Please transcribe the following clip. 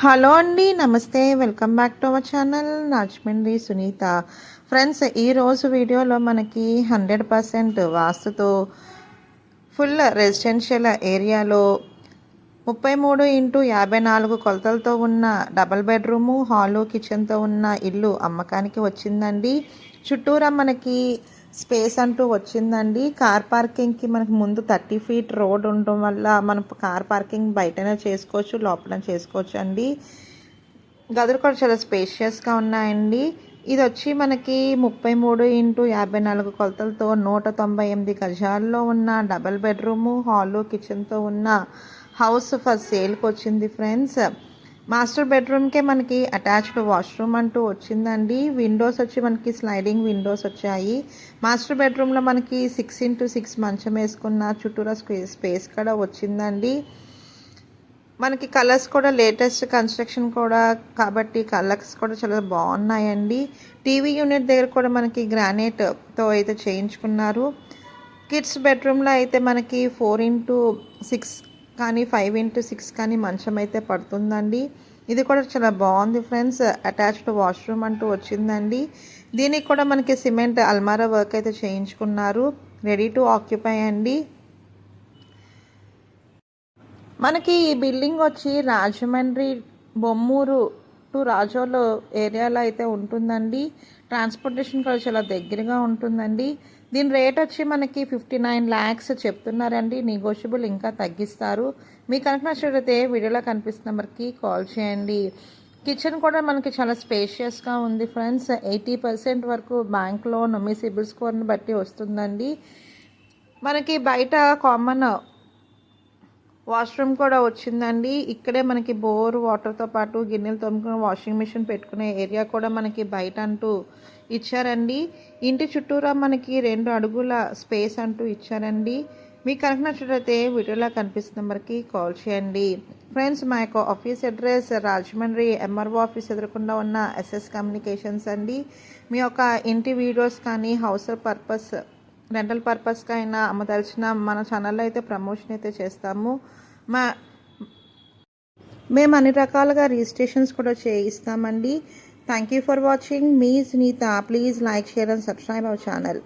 Hello అండి నమస్తే. Welcome back to our channel. Rajahmundry Sunitha. Friends ఈరోజు వీడియోలో మనకి హండ్రెడ్ పర్సెంట్ వాస్తుతో ఫుల్ రెసిడెన్షియల్ ఏరియాలో ముప్పై మూడు ఇంటూ యాభై నాలుగు కొలతలతో ఉన్న డబల్ బెడ్రూము హాలు కిచెన్తో ఉన్న ఇల్లు అమ్మకానికి వచ్చిందండి. చుట్టూరా మనకి స్పేస్ అంటూ వచ్చిందండి. కార్ పార్కింగ్కి మనకు ముందు థర్టీ ఫీట్ రోడ్ ఉండడం వల్ల మనం కార్ పార్కింగ్ బయటనే చేసుకోవచ్చు లోపల చేసుకోవచ్చు అండి గదులు కూడా చాలా స్పేషియస్గా ఉన్నాయండి. ఇది వచ్చి మనకి ముప్పై మూడు ఇంటూ యాభై నాలుగు కొలతలతో నూట తొంభై ఎనిమిది గజాల్లో ఉన్న డబల్ బెడ్రూము హాలు కిచెన్తో ఉన్న హౌస్ ఫర్ సేల్కి వచ్చింది ఫ్రెండ్స్. మాస్టర్ బెడ్రూమ్కే మనకి అటాచ్డ్ వాష్రూమ్ అంటూ వచ్చిందండి. విండోస్ వచ్చి మనకి స్లైడింగ్ విండోస్ వచ్చాయి. మాస్టర్ బెడ్రూమ్లో మనకి సిక్స్ ఇంటూ సిక్స్ మంచం వేసుకున్న చుట్టూరా స్పేస్ కూడా వచ్చిందండి. మనకి కలర్స్ కూడా లేటెస్ట్ కన్స్ట్రక్షన్ కూడా కాబట్టి కలర్స్ కూడా చాలా బాగున్నాయండి. టీవీ యూనిట్ దగ్గర కూడా మనకి గ్రానైట్తో అయితే చేయించుకున్నారు. కిడ్స్ బెడ్రూమ్లో అయితే మనకి ఫోర్ ఇంటూ సిక్స్ కానీ ఫైవ్ ఇంటూ సిక్స్ కానీ మంచం అయితే పడుతుందండి. ఇది కూడా చాలా బాగుంది ఫ్రెండ్స్. అటాచ్డ్ వాష్రూమ్ అంటూ వచ్చిందండి. దీనికి కూడా మనకి సిమెంట్ అల్మారా వర్క్ అయితే చేయించుకున్నారు. రెడీ టు ఆక్యుపై అండి. మనకి ఈ బిల్డింగ్ వచ్చి రాజమండ్రి బొమ్మూరు టు రాజోలో ఏరియాలో అయితే ఉంటుందండి. ట్రాన్స్పోర్టేషన్ కూడా చాలా దగ్గరగా ఉంటుందండి. దీని రేట్ వచ్చి మనకి ఫిఫ్టీ నైన్ ల్యాక్స్ చెప్తున్నారండి. నెగోషియబుల్ ఇంకా తగ్గిస్తారు. మీకు కనుక నచ్చినట్లయితే వీడియోలో కనిపిస్తున్న నెంబర్కి కాల్ చేయండి. కిచెన్ కూడా మనకి చాలా స్పేషియస్గా ఉంది ఫ్రెండ్స్. ఎయిటీ పర్సెంట్ వరకు బ్యాంక్ లోన్ మీ సిబిల్ స్కోర్ని బట్టి వస్తుందండి. మనకి బయట కామన్ వాష్రూమ్ కూడా వచ్చిందండి. ఇక్కడే మనకి బోర్ వాటర్తో పాటు గిన్నెలు తోముకునే వాషింగ్ మిషన్ పెట్టుకునే ఏరియా కూడా మనకి బయట అంటూ ఇచ్చారండి. ఇంటి చుట్టూరా మనకి రెండు అడుగుల స్పేస్ అంటూ ఇచ్చారండి. మీకు కనుక నచ్చినట్లయితే వీడియోలా కనిపిస్తున్న నెంబర్కి కాల్ చేయండి. ఫ్రెండ్స్ మా యొక్క office address Rajahmundry M R O office ఎదురకుండా ఉన్న ఎస్ఎస్ కమ్యూనికేషన్స్ అండి. మీ యొక్క ఇంటి వీడియోస్ కానీ హౌస్ పర్పస్ రెంటల్ పర్పస్కి అయినా అమ్మదలిచిన మన ఛానల్లో అయితే ప్రమోషన్ అయితే చేస్తాము. మా మేము అన్ని రకాలుగా రిజిస్ట్రేషన్స్ కూడా చేయిస్తామండి. Thank you for watching me Sunitha please like share and subscribe our channel